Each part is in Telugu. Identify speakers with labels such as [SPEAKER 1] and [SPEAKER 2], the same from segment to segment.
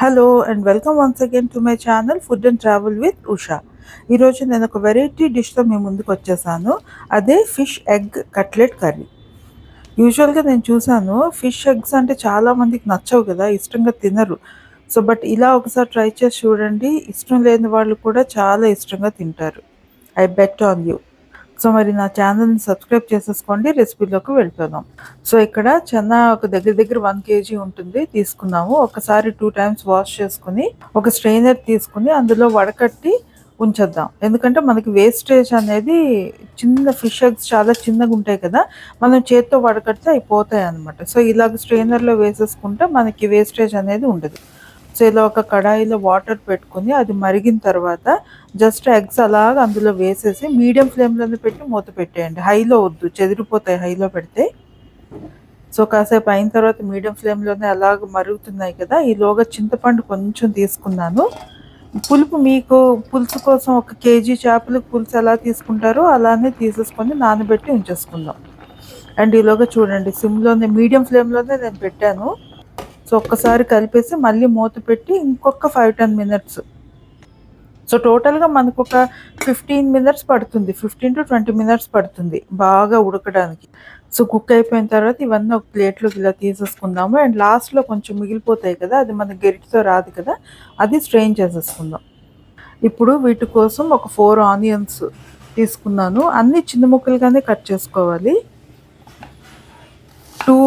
[SPEAKER 1] Hello and welcome once again to my channel food and travel with Usha ఈరోజు నేను ఒక వెరైటీ డిష్తో మీ ముందుకు వచ్చేసాను. అదే ఫిష్ ఎగ్ కట్లెట్ కర్రీ యూజువల్గా నేను చూసాను ఫిష్ ఎగ్స్ అంటే చాలామందికి నచ్చవు కదా ఇష్టంగా తినరు. సో బట్ ఇలా ఒకసారి ట్రై చేసి చూడండి. ఇష్టం లేని వాళ్ళు కూడా చాలా ఇష్టంగా తింటారు. I bet on you so మరి నా ఛానల్ని సబ్స్క్రైబ్ చేసేసుకోండి రెసిపీలోకి వెళ్ళిపోదాం సో ఇక్కడ చెన్న ఒక దగ్గర దగ్గర వన్ కేజీ ఉంటుంది తీసుకున్నాము. ఒకసారి టూ టైమ్స్ వాష్ చేసుకుని ఒక స్ట్రైనర్ తీసుకుని అందులో వడకట్టి ఉంచేద్దాం. ఎందుకంటే మనకి వేస్టేజ్ అనేది చిన్న ఫిష్ ఎగ్స్ చాలా చిన్నగా ఉంటాయి కదా మనం చేత్తో వడకడితే అయిపోతాయి అనమాట సో ఇలాగ స్ట్రైనర్లో వేసేసుకుంటే మనకి వేస్టేజ్ అనేది ఉండదు. సో ఇలా ఒక కడాయిలో వాటర్ పెట్టుకుని అది మరిగిన తర్వాత జస్ట్ ఎగ్స్ అలాగ అందులో వేసేసి మీడియం ఫ్లేమ్లోనే పెట్టి మూత పెట్టేయండి. హైలో వద్దు చెదిరిపోతాయి హైలో పెడితే. సో కాసేపు అయిన తర్వాత మీడియం ఫ్లేమ్లోనే అలాగ మరుగుతున్నాయి కదా ఈలోగా చింతపండు కొంచెం తీసుకున్నాను. పులుపు మీకు పులుసు కోసం ఒక కేజీ చేపలకు పులుసు ఎలా తీసుకుంటారో అలానే తీసేసుకొని నానబెట్టి ఉంచేసుకుందాం. అండ్ ఈలోగా చూడండి సిమ్లోనే మీడియం ఫ్లేమ్లోనే నేను పెట్టాను. సో ఒక్కసారి కలిపేసి మళ్ళీ మూత పెట్టి ఇంకొక ఫైవ్ టెన్ మినిట్స్ సో టోటల్గా మనకు ఒక ఫిఫ్టీన్ మినిట్స్ పడుతుంది. ఫిఫ్టీన్ టు ట్వంటీ మినిట్స్ పడుతుంది బాగా ఉడకడానికి. సో కుక్ అయిపోయిన తర్వాత ఇవన్నీ ఒక ప్లేట్లోకి ఇలా తీసేసుకుందాము. అండ్ లాస్ట్లో కొంచెం మిగిలిపోతాయి కదా అది మన గెరిటితో రాదు కదా అది స్ట్రెయిన్ చేసేసుకుందాం. ఇప్పుడు వీటి కోసం ఒక ఫోర్ ఆనియన్స్ తీసుకున్నాను. అన్ని చిన్న ముక్కలుగానే కట్ చేసుకోవాలి. టూ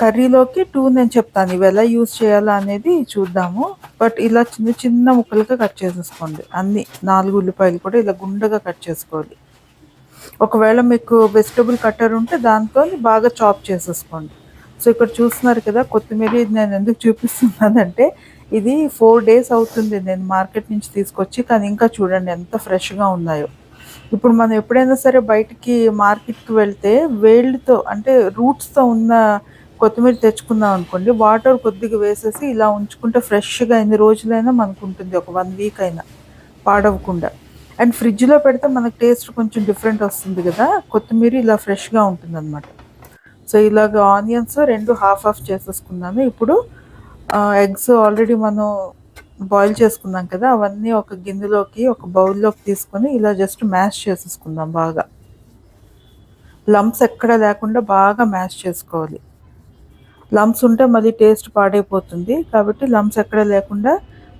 [SPEAKER 1] కర్రీలోకి టూ నేను చెప్తాను. ఇవి ఎలా యూజ్ చేయాలా అనేది చూద్దాము. బట్ ఇలా చిన్న చిన్న ముక్కలుగా కట్ చేసేసుకోండి. అన్ని నాలుగు ఉల్లిపాయలు కూడా ఇలా గుండగా కట్ చేసుకోవాలి. ఒకవేళ మీకు వెజిటబుల్ కట్టర్ ఉంటే దాంతో బాగా చాప్ చేసేసుకోండి. సో ఇక్కడ చూస్తున్నారు కదా కొత్తిమీర నేను ఎందుకు చూపిస్తున్నానంటే ఇది ఫోర్ డేస్ అవుతుంది నేను మార్కెట్ నుంచి తీసుకొచ్చి కానీ ఇంకా చూడండి ఎంత ఫ్రెష్గా ఉన్నాయో. ఇప్పుడు మనం ఎప్పుడైనా సరే బయటికి మార్కెట్కి వెళ్తే వేళ్ళతో అంటే రూట్స్తో ఉన్న కొత్తిమీర తెచ్చుకుందాం అనుకోండి వాటర్ కొద్దిగా వేసేసి ఇలా ఉంచుకుంటే ఫ్రెష్గా ఎన్ని రోజులైనా మనకు ఉంటుంది ఒక వన్ వీక్ అయినా పాడవకుండా. అండ్ ఫ్రిడ్జ్లో పెడితే మనకు టేస్ట్ కొంచెం డిఫరెంట్ వస్తుంది కదా కొత్తిమీర ఇలా ఫ్రెష్గా ఉంటుంది అనమాట సో ఇలాగ ఆనియన్స్ రెండు హాఫ్ హాఫ్ చేసేసుకున్నాను ఇప్పుడు ఎగ్స్ ఆల్రెడీ మనం బాయిల్ చేసుకున్నాం కదా అవన్నీ ఒక గిన్నెలోకి ఒక బౌల్లోకి తీసుకొని ఇలా జస్ట్ మ్యాష్ చేసేసుకుందాం బాగా. లంప్స్ ఎక్కడ లేకుండా బాగా మ్యాష్ చేసుకోవాలి. లంప్స్ ఉంటే మళ్ళీ టేస్ట్ పాడైపోతుంది. కాబట్టి లంప్స్ ఎక్కడ లేకుండా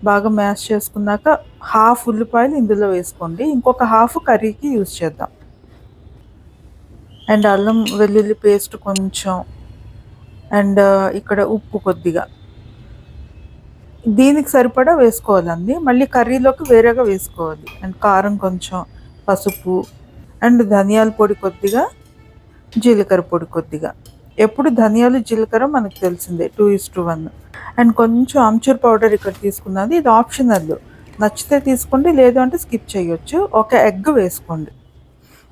[SPEAKER 1] బాగా మ్యాష్ చేసుకున్నాక హాఫ్ ఉల్లిపాయలు ఇందులో వేసుకోండి. ఇంకొక హాఫ్ కర్రీకి యూజ్ చేద్దాం. అండ్ అల్లం వెల్లుల్లి పేస్ట్ కొంచెం అండ్ ఇక్కడ ఉప్పు కొద్దిగా. దీనికి సరిపడా వేసుకోవాలండి. మళ్ళీ కర్రీలోకి వేరేగా వేసుకోవాలి. అండ్ కారం కొంచెం పసుపు అండ్ ధనియాల పొడి కొద్దిగా జీలకర్ర పొడి కొద్దిగా. ఎప్పుడు ధనియాలు జీలకర్ర మనకు తెలిసిందే two is to one and కొంచెం ఆమ్చూర్ పౌడర్ ఇక్కడ తీసుకున్నది ఇది ఆప్షనల్. నచ్చితే తీసుకోండి లేదు అంటే స్కిప్ చేయొచ్చు. ఒక ఎగ్ వేసుకోండి.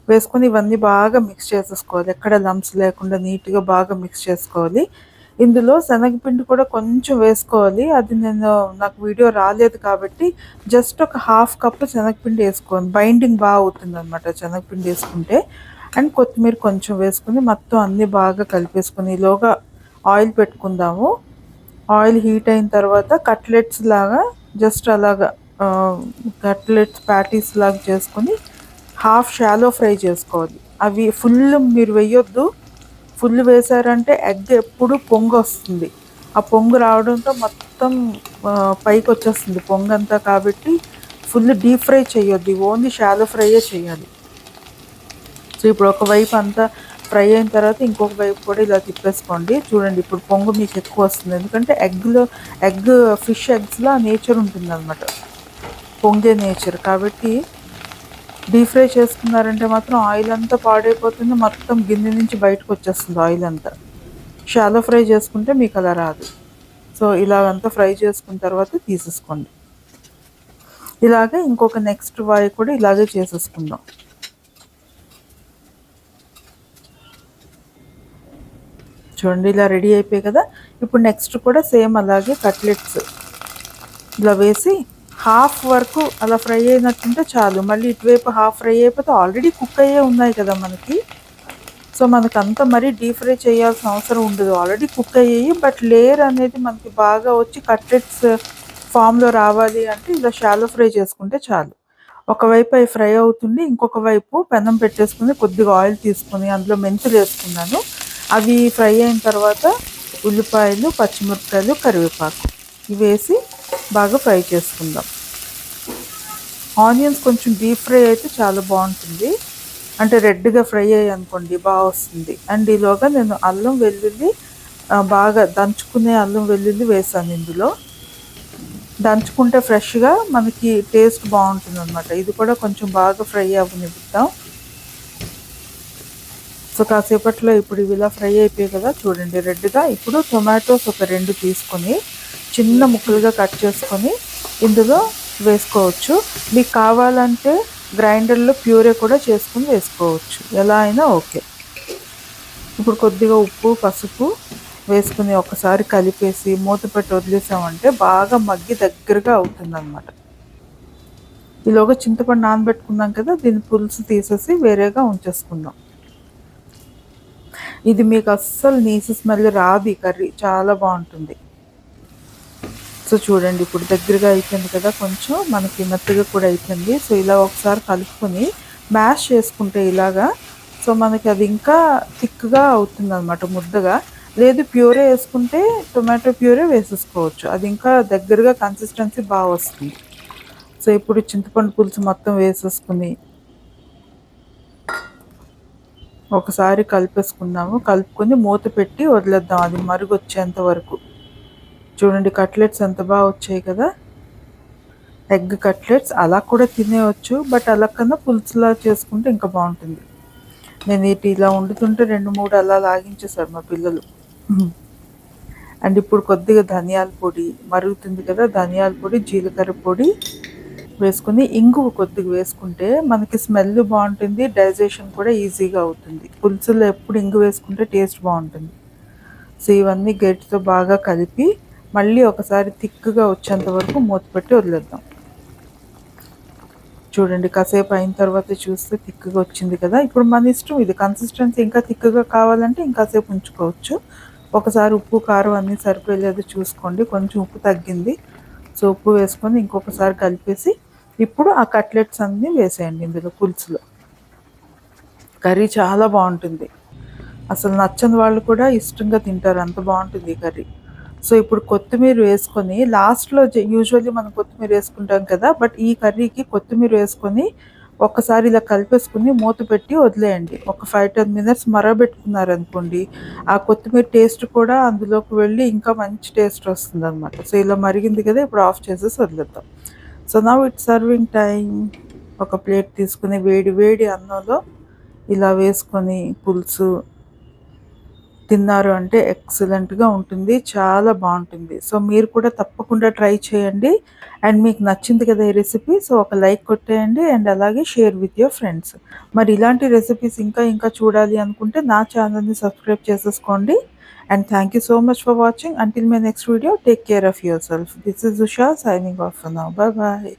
[SPEAKER 1] వేసుకొని ఇవన్నీ బాగా మిక్స్ చేసేసుకోవాలి. ఎక్కడ లంప్స్ లేకుండా నీట్గా బాగా మిక్స్ చేసుకోవాలి. ఇందులో శనగపిండి కూడా కొంచెం వేసుకోవాలి. అది నేను నాకు వీడియో రాలేదు కాబట్టి జస్ట్ ఒక హాఫ్ కప్ శనగపిండి వేసుకోండి బైండింగ్ బాగా అవుతుంది అనమాట శనగపిండి వేసుకుంటే. అండ్ కొత్తిమీర కొంచెం వేసుకుని మొత్తం అన్నీ బాగా కలిపేసుకుని ఈలోగా ఆయిల్ పెట్టుకుందాము. ఆయిల్ హీట్ అయిన తర్వాత కట్లెట్స్ లాగా జస్ట్ అలాగా కట్లెట్స్ ప్యాటీస్ లాగా చేసుకొని హాఫ్ షాలో ఫ్రై చేసుకోవాలి. అవి ఫుల్ మీరు వేయొద్దు. ఫుల్ వేసారంటే ఎగ్ ఎప్పుడు పొంగు వస్తుంది. ఆ పొంగు రావడంతో మొత్తం పైకి వచ్చేస్తుంది పొంగు అంతా కాబట్టి ఫుల్ డీప్ ఫ్రై చేయొద్దు. ఓన్లీ షాలో ఫ్రైయే చేయాలి. సో ఇప్పుడు ఒకవైపు అంతా ఫ్రై అయిన తర్వాత ఇంకొక వైపు కూడా ఇలా తిప్పేసుకోండి. చూడండి ఇప్పుడు పొంగు మీకు ఎక్కువ వస్తుంది. ఎందుకంటే ఎగ్లో ఎగ్ ఫిష్ ఎగ్స్లో ఆ నేచర్ ఉంటుంది అనమాట పొంగే నేచర్. కాబట్టి డీప్ ఫ్రై చేసుకున్నారంటే మాత్రం ఆయిల్ అంతా పాడైపోతుంది. మొత్తం గిన్నె నుంచి బయటకు వచ్చేస్తుంది ఆయిల్ అంతా. షాలో ఫ్రై చేసుకుంటే మీకు అలా రాదు. సో ఇలాగంతా ఫ్రై చేసుకున్న తర్వాత తీసేసుకోండి. ఇలాగే ఇంకొక నెక్స్ట్ వాయి కూడా ఇలాగే చేసేసుకుందాం. చూడండి ఇలా రెడీ అయిపోయాయి కదా. ఇప్పుడు నెక్స్ట్ కూడా సేమ్ అలాగే కట్లెట్స్ ఇలా వేసి హాఫ్ వరకు అలా ఫ్రై అయినట్టుంటే చాలు. మళ్ళీ ఇటువైపు హాఫ్ ఫ్రై అయిపోతే ఆల్రెడీ కుక్ అయ్యే ఉన్నాయి కదా మనకి. సో మనకు అంత మరీ డీప్ ఫ్రై చేయాల్సిన అవసరం ఉండదు. ఆల్రెడీ కుక్ అయ్యాయి బట్ లేయర్ అనేది మనకి బాగా వచ్చి కట్లెట్స్ ఫామ్లో రావాలి అంటే ఇలా షాలో ఫ్రై చేసుకుంటే చాలు. ఒకవైపు అవి ఫ్రై అవుతుంది ఇంకొక వైపు పెనం పెట్టేసుకుని కొద్దిగా ఆయిల్ తీసుకుని అందులో మెంతులు వేసుకున్నాను. అవి ఫ్రై అయిన తర్వాత ఉల్లిపాయలు పచ్చిమిరపకాయలు కరివేపాకు. ఇవి వేసి బాగా ఫ్రై చేసుకుందాం. ఆనియన్స్ కొంచెం డీప్ ఫ్రై అయితే చాలా బాగుంటుంది. అంటే రెడ్గా ఫ్రై అయ్యి అనుకోండి బాగా వస్తుంది. అండ్ ఈలోగా నేను అల్లం వెల్లుల్లి బాగా దంచుకునే అల్లం వెల్లుల్లి వేసాను ఇందులో. దంచుకుంటే ఫ్రెష్గా మనకి టేస్ట్ బాగుంటుంది అనమాట ఇది కూడా కొంచెం బాగా ఫ్రై అవ్వనిద్దాం సో కాసేపట్లో ఇప్పుడు ఇవి ఇలా ఫ్రై అయిపోయాయి కదా చూడండి. రెడ్గా ఇప్పుడు టొమాటోస్ ఒక రెండు తీసుకొని చిన్న ముక్కలుగా కట్ చేసుకొని ఇందులో వేసుకోవచ్చు. మీకు కావాలంటే గ్రైండర్లో ప్యూరే కూడా చేసుకుని వేసుకోవచ్చు. ఎలా అయినా ఓకే. ఇప్పుడు కొద్దిగా ఉప్పు పసుపు వేసుకుని ఒకసారి కలిపేసి మూత పెట్టి వదిలేసామంటే బాగా మగ్గి దగ్గరగా అవుతుంది అనమాట ఈలోగా చింతపండు నానబెట్టుకున్నాం కదా దీని పులుసు తీసేసి వేరేగా ఉంచేసుకుందాం. ఇది మీకు అస్సలు నీసు స్మెల్ రాదు ఈ కర్రీ. చాలా బాగుంటుంది. సో చూడండి ఇప్పుడు దగ్గరగా అయిపోయింది కదా కొంచెం మనకి మెత్తగా కూడా అయిపోయింది. సో ఇలా ఒకసారి కలుపుకొని మ్యాష్ చేసుకుంటే ఇలాగా. సో మనకి అది ఇంకా థిక్గా అవుతుంది అనమాట ముద్దగా. లేదు ప్యూరే వేసుకుంటే టొమాటో ప్యూరే వేసేసుకోవచ్చు. అది ఇంకా దగ్గరగా కన్సిస్టెన్సీ బాగా వస్తుంది. సో ఇప్పుడు చింతపండు పులుసు మొత్తం వేసేసుకుని ఒకసారి కలిపేసుకుందాము. కలుపుకొని మూత పెట్టి వదిలేద్దాం. అది మరుగు వచ్చేంత వరకు. చూడండి కట్లెట్స్ ఎంత బాగా వచ్చాయి కదా. ఎగ్ కట్లెట్స్ అలా కూడా తినేవచ్చు బట్ అలా కన్నా పులుసులా చేసుకుంటే ఇంకా బాగుంటుంది. నేను ఇటు ఇలా వండుతుంటే రెండు మూడు అలా లాగించేశారు మా పిల్లలు. అండ్ ఇప్పుడు కొద్దిగా ధనియాల పొడి మరుగుతుంది కదా ధనియాల పొడి జీలకర్ర పొడి వేసుకుని ఇంగువ కొద్దిగా వేసుకుంటే మనకి స్మెల్ బాగుంటుంది డైజెషన్ కూడా ఈజీగా అవుతుంది. పులుసులో ఎప్పుడు ఇంగు వేసుకుంటే టేస్ట్ బాగుంటుంది. సో ఇవన్నీ గట్టితో బాగా కలిపి మళ్ళీ ఒకసారి థిక్గా వచ్చేంత వరకు మూత పెట్టి వదిలేద్దాం. చూడండి కాసేపు అయిన తర్వాత చూస్తే థిక్గా వచ్చింది కదా. ఇప్పుడు మన ఇష్టం ఇది. కన్సిస్టెన్సీ ఇంకా థిక్గా కావాలంటే ఇంకాసేపు ఉంచుకోవచ్చు. ఒకసారి ఉప్పు కారం అన్నీ సరిపోయలేదు చూసుకోండి. కొంచెం ఉప్పు తగ్గింది. సో ఉప్పు వేసుకొని ఇంకొకసారి కలిపేసి ఇప్పుడు ఆ కట్లెట్స్ అన్నీ వేసేయండి ఇందులో పులుసులో. కర్రీ చాలా బాగుంటుంది. అసలు నచ్చని వాళ్ళు కూడా ఇష్టంగా తింటారు. అంత బాగుంటుంది ఈ కర్రీ. సో ఇప్పుడు కొత్తిమీర వేసుకొని లాస్ట్లో యూజువల్లీ మనం కొత్తిమీర వేసుకుంటాం కదా బట్ ఈ కర్రీకి కొత్తిమీర వేసుకొని ఒక్కసారి ఇలా కలిపేసుకుని మూత పెట్టి వదిలేయండి. ఒక ఫైవ్ టెన్ మినిట్స్ మరబెట్టుకున్నారు అనుకోండి ఆ కొత్తిమీర టేస్ట్ కూడా అందులోకి వెళ్ళి ఇంకా మంచి టేస్ట్ వస్తుంది అనమాట సో ఇలా మరిగింది కదా ఇప్పుడు ఆఫ్ చేసేసి వదిలేద్దాం. సో నా ఇట్ సర్వింగ్ టైం ఒక ప్లేట్ తీసుకుని వేడి వేడి అన్నంలో ఇలా వేసుకొని పులుసు తిన్నారు అంటే ఎక్సలెంట్గా ఉంటుంది. చాలా బాగుంటుంది. సో మీరు కూడా తప్పకుండా ట్రై చేయండి. అండ్ మీకు నచ్చింది కదా ఈ రెసిపీ సో ఒక లైక్ కొట్టేయండి అండ్ అలాగే షేర్ విత్ యువర్ ఫ్రెండ్స్ మరి ఇలాంటి రెసిపీస్ ఇంకా ఇంకా చూడాలి అనుకుంటే నా ఛానల్ని సబ్స్క్రైబ్ చేసేసుకోండి. And thank you so much for watching. Until my next video, take care of yourself. This is Usha signing off for now. Bye bye.